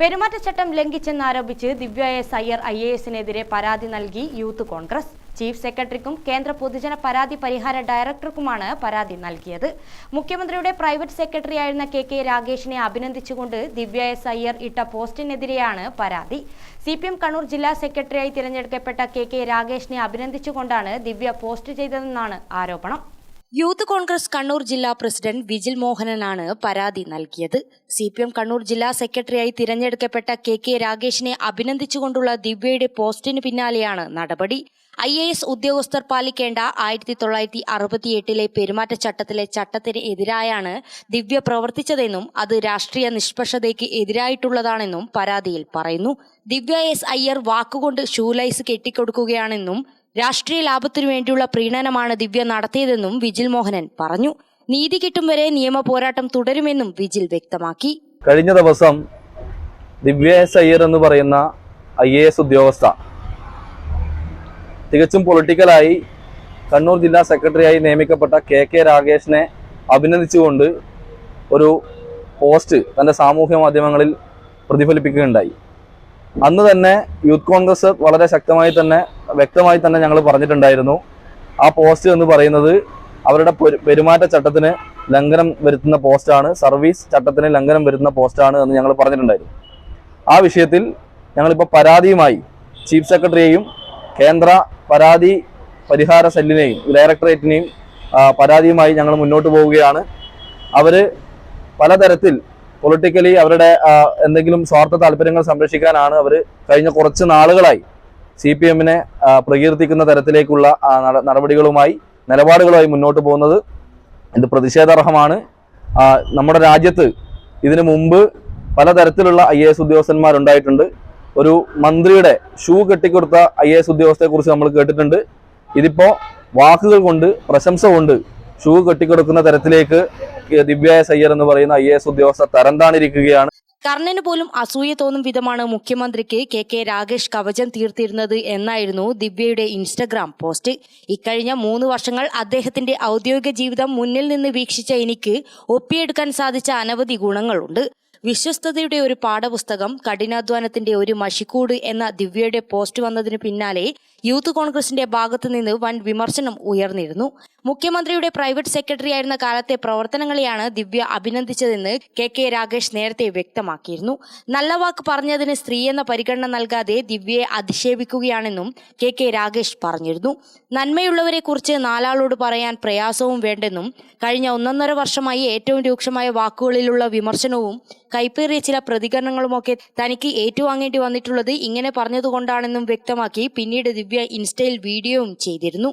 പെരുമാറ്റച്ചട്ടം ലംഘിച്ചെന്നാരോപിച്ച് Divya S Iyer I A എസിനെതിരെ പരാതി നൽകി യൂത്ത് കോൺഗ്രസ്. ചീഫ് സെക്രട്ടറിക്കും കേന്ദ്ര പൊതുജന പരാതി പരിഹാര ഡയറക്ടർക്കുമാണ് പരാതി നൽകിയത്. മുഖ്യമന്ത്രിയുടെ പ്രൈവറ്റ് സെക്രട്ടറിയായിരുന്ന കെ കെ രാഗേഷിനെ അഭിനന്ദിച്ചുകൊണ്ട് ദിവ്യ എസ് അയ്യർ ഇട്ട പോസ്റ്റിനെതിരെയാണ് പരാതി. സി പി എം കണ്ണൂർ ജില്ലാ സെക്രട്ടറിയായി തിരഞ്ഞെടുക്കപ്പെട്ട കെ കെ രാഗേഷിനെ അഭിനന്ദിച്ചുകൊണ്ടാണ് ദിവ്യ പോസ്റ്റ് ചെയ്തതെന്നാണ് ആരോപണം. യൂത്ത് കോൺഗ്രസ് കണ്ണൂർ ജില്ലാ പ്രസിഡന്റ് വിജിൽ മോഹനനാണ് പരാതി നൽകിയത്. സി പി എം കണ്ണൂർ ജില്ലാ സെക്രട്ടറിയായി തിരഞ്ഞെടുക്കപ്പെട്ട കെ കെ രാഗേഷിനെ അഭിനന്ദിച്ചുകൊണ്ടുള്ള ദിവ്യയുടെ പോസ്റ്റിന് പിന്നാലെയാണ് നടപടി. ഐ എ എസ് ഉദ്യോഗസ്ഥർ പാലിക്കേണ്ട ആയിരത്തി തൊള്ളായിരത്തി അറുപത്തിയെട്ടിലെ പെരുമാറ്റച്ചട്ടത്തിലെ ചട്ടത്തിന് എതിരായാണ് ദിവ്യ പ്രവർത്തിച്ചതെന്നും അത് രാഷ്ട്രീയ നിഷ്പക്ഷതയ്ക്ക് എതിരായിട്ടുള്ളതാണെന്നും പരാതിയിൽ പറയുന്നു. ദിവ്യ എസ് അയ്യർ വാക്കുകൊണ്ട് ഷൂലൈസ് കെട്ടിക്കൊടുക്കുകയാണെന്നും രാഷ്ട്രീയ ലാഭത്തിനു വേണ്ടിയുള്ള പ്രീണനമാണ് ദിവ്യ നടത്തിയതെന്നും വിജിൽ മോഹനൻ പറഞ്ഞു. നീതി കിട്ടും വരെ നിയമ പോരാട്ടം തുടരുമെന്നും വിജിൽ വ്യക്തമാക്കി. കഴിഞ്ഞ ദിവസം ദിവ്യ എസ് അയ്യർ എന്ന് പറയുന്ന ഐ എ എസ് ഉദ്യോഗസ്ഥ തികച്ചും പൊളിറ്റിക്കലായി കണ്ണൂർ ജില്ലാ സെക്രട്ടറിയായി നിയമിക്കപ്പെട്ട കെ കെ രാകേഷിനെ അഭിനന്ദിച്ചുകൊണ്ട് ഒരു പോസ്റ്റ് തന്റെ സാമൂഹ്യ മാധ്യമങ്ങളിൽ പ്രതിഫലിപ്പിക്കുകയുണ്ടായി. അന്ന് തന്നെ യൂത്ത് കോൺഗ്രസ് വളരെ ശക്തമായി തന്നെ വ്യക്തമായി തന്നെ ഞങ്ങൾ പറഞ്ഞിട്ടുണ്ടായിരുന്നു. ആ പോസ്റ്റ് എന്ന് പറയുന്നത് അവരുടെ പെരു- പെരുമാറ്റച്ചട്ടത്തിന് ലംഘനം വരുത്തുന്ന പോസ്റ്റാണ് സർവീസ് ചട്ടത്തിന് ലംഘനം വരുത്തുന്ന പോസ്റ്റാണ് എന്ന് ഞങ്ങൾ പറഞ്ഞിട്ടുണ്ടായിരുന്നു. ആ വിഷയത്തിൽ ഞങ്ങളിപ്പോൾ പരാതിയുമായി ചീഫ് സെക്രട്ടറിയെയും കേന്ദ്ര പരാതി പരിഹാര സെല്ലിനെയും ഡയറക്ടറേറ്റിനെയും പരാതിയുമായി ഞങ്ങൾ മുന്നോട്ട് പോവുകയാണ്. അവർ പലതരത്തിൽ പൊളിറ്റിക്കലി അവരുടെ എന്തെങ്കിലും സ്വാർത്ഥ താല്പര്യങ്ങൾ സംരക്ഷിക്കാനാണ് അവർ കഴിഞ്ഞ കുറച്ച് നാളുകളായി സി പി എമ്മിനെ പ്രകീർത്തിക്കുന്ന തരത്തിലേക്കുള്ള നടപടികളുമായി നിലപാടുകളുമായി മുന്നോട്ട് പോകുന്നത് ഇത് പ്രതിഷേധാർഹമാണ്. നമ്മുടെ രാജ്യത്ത് ഇതിനു മുമ്പ് പലതരത്തിലുള്ള ഐ എ എസ് ഉദ്യോഗസ്ഥന്മാരുണ്ടായിട്ടുണ്ട്. ഒരു മന്ത്രിയുടെ ഷൂ കെട്ടിക്കൊടുത്ത ഐ എ എസ് ഉദ്യോഗസ്ഥയെ കുറിച്ച് നമ്മൾ കേട്ടിട്ടുണ്ട്. ഇതിപ്പോ വാക്കുകൾ കൊണ്ട് പ്രശംസ കൊണ്ട് ഷൂ കെട്ടിക്കൊടുക്കുന്ന തരത്തിലേക്ക് ദിവ്യ എസ് അയ്യർ എന്ന് പറയുന്ന ഐ എ എസ് ഉദ്യോഗസ്ഥ തരംതാണിരിക്കുകയാണ്. കർണന് പോലും അസൂയ തോന്നും വിധമാണ് മുഖ്യമന്ത്രിക്ക് കെ കെ രാഗേഷ് കവചം തീർത്തിരുന്നത് എന്നായിരുന്നു ദിവ്യയുടെ ഇൻസ്റ്റഗ്രാം പോസ്റ്റ്. ഇക്കഴിഞ്ഞ മൂന്ന് വർഷങ്ങൾ അദ്ദേഹത്തിന്റെ ഔദ്യോഗിക ജീവിതം മുന്നിൽ നിന്ന് വീക്ഷിച്ച എനിക്ക് ഒപ്പിയെടുക്കാൻ സാധിച്ച അനവധി ഗുണങ്ങളുണ്ട്. വിശ്വസ്തയുടെ ഒരു പാഠപുസ്തകം കഠിനാധ്വാനത്തിന്റെ ഒരു മഷിക്കൂട് എന്ന ദിവ്യയുടെ പോസ്റ്റ് വന്നതിന് പിന്നാലെ യൂത്ത് കോൺഗ്രസിന്റെ ഭാഗത്തു നിന്ന് വൻ വിമർശനം ഉയർന്നിരുന്നു. മുഖ്യമന്ത്രിയുടെ പ്രൈവറ്റ് സെക്രട്ടറി ആയിരുന്ന കാലത്തെ പ്രവർത്തനങ്ങളെയാണ് ദിവ്യ അഭിനന്ദിച്ചതെന്ന് കെ കെ രാഗേഷ് നേരത്തെ വ്യക്തമാക്കിയിരുന്നു. നല്ല വാക്ക് പറഞ്ഞതിന് സ്ത്രീ എന്ന പരിഗണന നൽകാതെ ദിവ്യയെ അധിക്ഷേപിക്കുകയാണെന്നും കെ കെ രാഗേഷ് പറഞ്ഞിരുന്നു. നന്മയുള്ളവരെ കുറിച്ച് നാലാളോട് പറയാൻ പ്രയാസവും വേണ്ടെന്നും കഴിഞ്ഞ ഒന്നൊന്നര വർഷമായി ഏറ്റവും രൂക്ഷമായ വാക്കുകളിലുള്ള വിമർശനവും കൈപ്പേറിയ ചില പ്രതികരണങ്ങളുമൊക്കെ തനിക്ക് ഏറ്റുവാങ്ങേണ്ടി വന്നിട്ടുള്ളത് ഇങ്ങനെ പറഞ്ഞതുകൊണ്ടാണെന്നും വ്യക്തമാക്കി പിന്നീട് ദിവ്യ ഇൻസ്റ്റയിൽ വീഡിയോയും ചെയ്തിരുന്നു.